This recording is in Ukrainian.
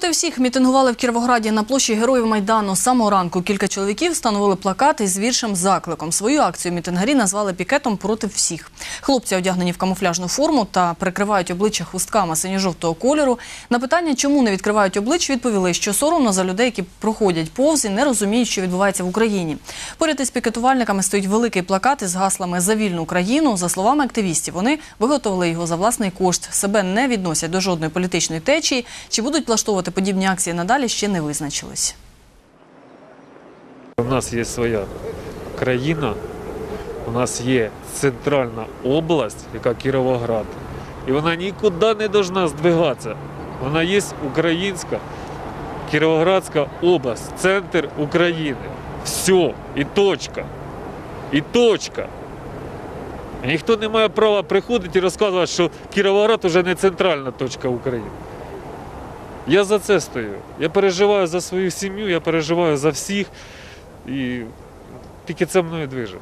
Проти всіх мітингували в Кіровограді на площі Героїв Майдану. З самого ранку кілька чоловіків встановили плакати з віршем закликом. Свою акцію мітингарі назвали пікетом проти всіх. Хлопці одягнені в камуфляжну форму та прикривають обличчя хустками синьо-жовтого кольору. На питання, чому не відкривають облич, відповіли, що соромно за людей, які проходять повз і не розуміють, що відбувається в Україні. Поряд із пікетувальниками стоїть великий плакат із гаслами за вільну Україну. За словами активістів, вони виготовили його за власний кошт. Себе не відносять до жодної політичної течії. Чи будуть влаштовувати подібні акції надалі, ще не визначились. У нас є своя країна, у нас є центральна область, яка Кіровоград. І вона нікуди не повинна здвигатися. Вона є українська Кіровоградська область, центр України. Все, і точка. І точка. Ніхто не має права приходити і розказувати, що Кіровоград вже не центральна точка України. Я за це стою. Я переживаю за свою сім'ю, я переживаю за всіх. І тільки це мною движе.